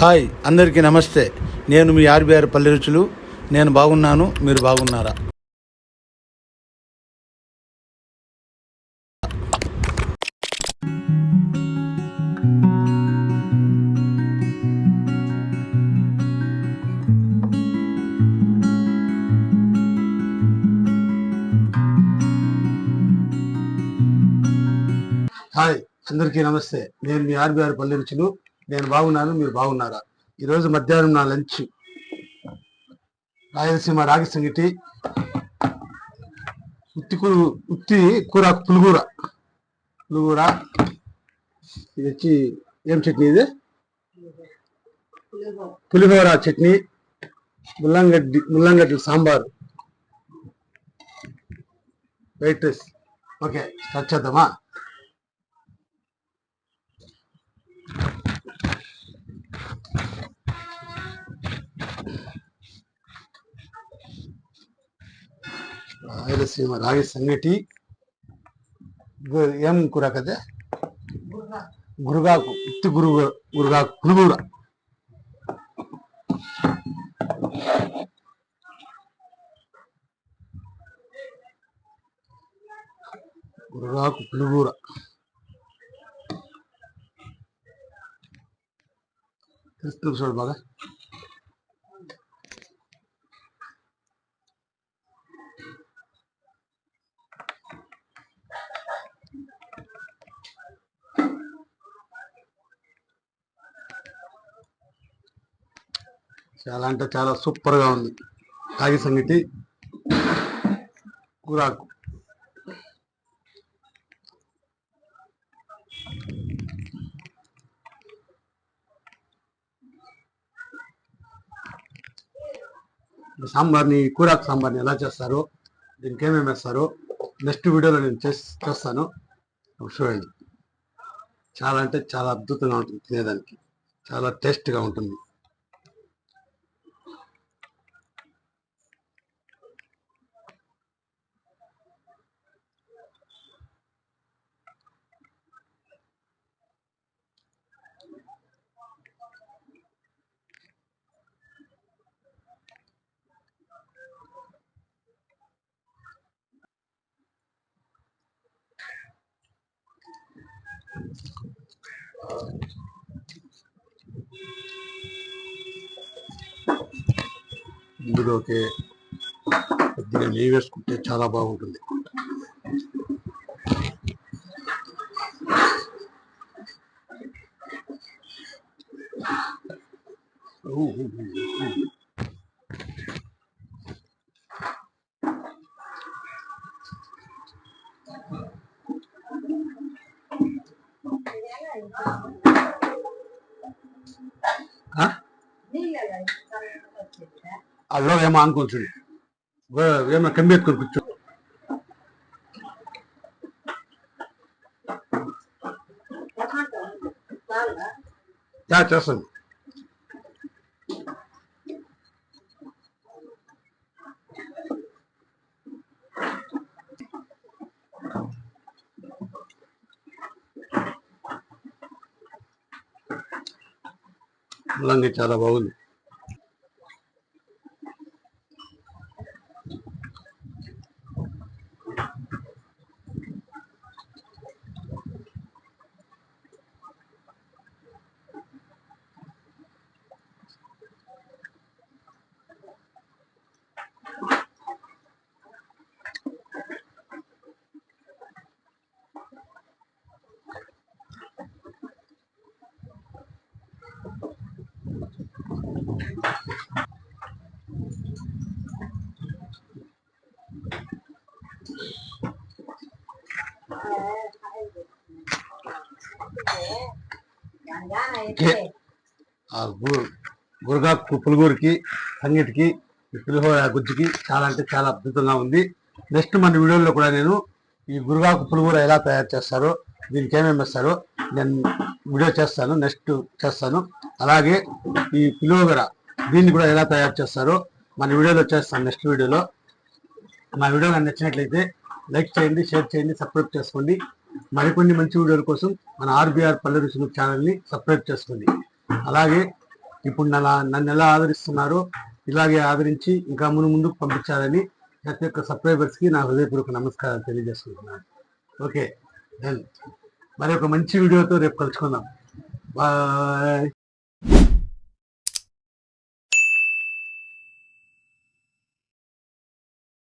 Hi అందరికీ నమస్తే. నేను మీ ఆర్బీఆర్ పల్లెరుచులు నేను బాగున్నాను మీరు బాగున్నారా? హాయ్ అందరికీ నమస్తే. నేను మీ ఆర్బీఆర్ పల్లె రుచులు. నేను బాగున్నాను మీరు బాగున్నారా? ఈరోజు మధ్యాహ్నం నా లంచ్. రాయలసీమ రాగి సంగటి ఉత్తి కూర ఉత్తి కూర పులుగూర. పులుగూర. ఇది వచ్చి ఏం చట్నీ ఇది? పులిహోర చట్నీ ముల్లంగడ్డి ముల్లంగడ్డి sambar. White rice. Okay start చేద్దామా? రాయలసీమ రాగి సంగటి గు- ఏం కూర కదా గురుగాకు ఉత్తి గురు గురుగాకు పులిగూర గురుగాకు పులిగూర చాలా అంటే చాలా సూపర్గా ఉంది. రాగి సంగటి కూరాకు. సాంబార్ని కూరాకు సాంబార్ని ఎలా చేస్తారో దీనికి ఏమేమి వేస్తారో నెక్స్ట్ వీడియోలో నేను చేస్ చేస్తాను. చూడండి. చాలా అంటే చాలా అద్భుతంగా ఉంటుంది తినేదానికి. చాలా టేస్ట్గా ఉంటుంది. ఇందులోకి కొద్దిగా నెయ్యి వేసుకుంటే చాలా బాగుంటుంది Ooh, ooh, ooh, ooh. అల్లో ఏమో అనుకోవచ్చు ఏమో కంబెత్తుకొని కూర్చో. యా, చేస్తాను. ముల్లంగి చాలా బాగుంది. ఆ గు- గురగాకు పులుగూరికి సంగటికి ఈ పులిహోర గుజ్జుకి చాలా అంటే చాలా అద్భుతంగా ఉంది. నెక్స్ట్ మన వీడియోలో కూడా నేను ఈ గురుగాకు పులిహోర ఎలా తయారు చేస్తారో దీనికి ఏమేమి ఇస్తారో నేను వీడియో చేస్తాను నెక్స్ట్ చేస్తాను. అలాగే ఈ పులిహోర దీన్ని కూడా ఎలా తయారు చేస్తారో మన వీడియోలో చేస్తాను నెక్స్ట్ వీడియోలో. మా వీడియో నచ్చినట్లయితే లైక్ చేయండి షేర్ చేయండి సబ్స్క్రైబ్ చేసుకోండి. మరికొన్ని మంచి వీడియోల కోసం మన ఆర్బీఆర్ పల్లె రుచులు ఛానల్ని సబ్స్క్రైబ్ చేసుకోండి. అలాగే ఇప్పుడు నన్ను నన్ను ఎలా ఆదరిస్తున్నారో ఇలాగే ఆదరించి ఇంకా ముందు ముందుకు పంపించాలని ప్రతి ఒక్క సబ్స్క్రైబర్స్కి నా హృదయపూర్వక నమస్కారాలు తెలియజేసుకుంటున్నాను. Okay done. మరి ఒక మంచి వీడియోతో రేపు కలుసుకుందాం. బాయ్.